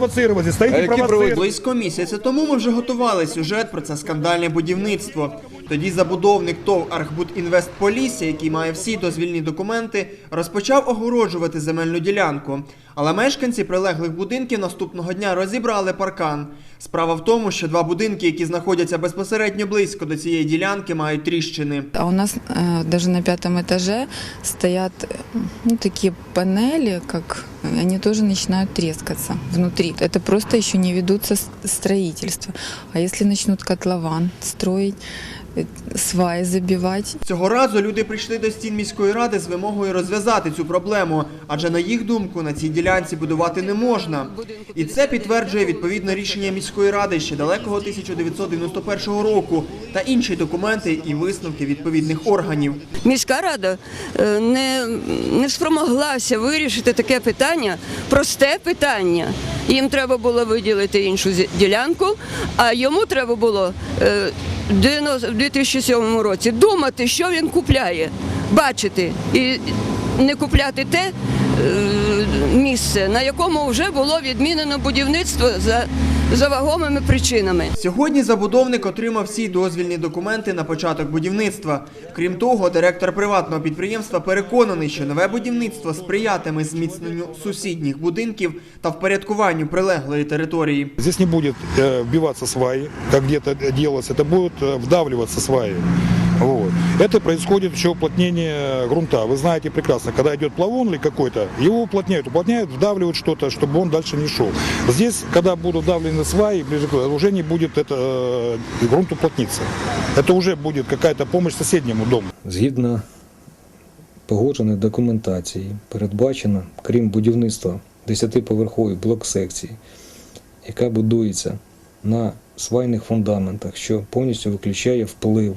провоцировать, здесь стоите А які провоцировать. Близько місяця тому ми вже готували сюжет про це скандальне будівництво. Тоді забудовник ТОВ Архбудінвест Полісся, який має всі дозвільні документи, розпочав огороджувати земельну ділянку. Але мешканці прилеглих будинків наступного дня розібрали паркан. Справа в тому, що два будинки, які знаходяться безпосередньо близько до цієї ділянки, мають тріщини. А у нас э, даже на пятом этаже стоят э, ну, такие панели, как они тоже начинают трескаться внутри. Это просто еще не ведутся с- строительство. А если начнут котлован строить, э, сваи забивать, Цього разу люди прийшли до стін міської ради з вимогою розв'язати цю проблему, адже на їх думку на цій ділянці будувати не можна. І це підтверджує відповідне рішення міської ради ще далекого 1991 року та інші документи і висновки відповідних органів. Міська рада е, не, не спромоглася вирішити таке питання, просте питання. Їм треба було виділити іншу ділянку, а йому треба було е, в 2007 році думати, що він купляє, бачити і не купляти те е, місце, на якому вже було відмінено будівництво за, за вагомими причинами. Сьогодні забудовник отримав всі дозвільні документи на початок будівництва. Крім того, директор приватного підприємства переконаний, що нове будівництво сприятиме зміцненню сусідніх будинків та впорядкуванню прилеглої території. Здесь не будет э, вбиваться сваи, как где-то делалось, это будет э, вдавливаться сваи. Вот. Это происходит еще уплотнение грунта. Вы знаете прекрасно, когда идет плавон или какой-то, его уплотняют, уплотняют, вдавливают что-то, чтобы он дальше не шел. Здесь, когда будут вдавлены сваи, ближе к уже не будет это, э, грунт уплотниться. Это уже будет какая-то помощь соседнему дому. Згідно погодженої документації, передбачено, крім будівництва 10-поверхової блок-секції, яка будується на свайних фундаментах, що повністю виключає вплив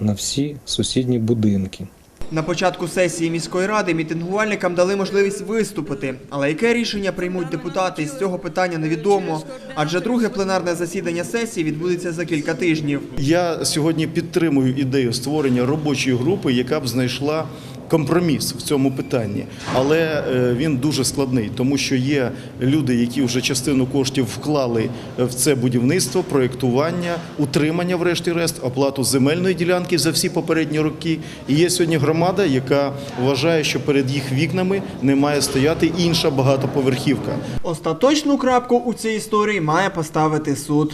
на всі сусідні будинки. На початку сесії міської ради мітингувальникам дали можливість виступити, але яке рішення приймуть депутати з цього питання невідомо. Адже друге пленарне засідання сесії відбудеться за кілька тижнів. Я сьогодні підтримую ідею створення робочої групи, яка б знайшла компроміс в цьому питанні, але е, він дуже складний, тому що є люди, які вже частину коштів вклали в це будівництво, проєктування, утримання, врешті-решт, оплату земельної ділянки за всі попередні роки. І є сьогодні громада, яка вважає, що перед їх вікнами не має стояти інша багатоповерхівка. Остаточну крапку у цій історії має поставити суд.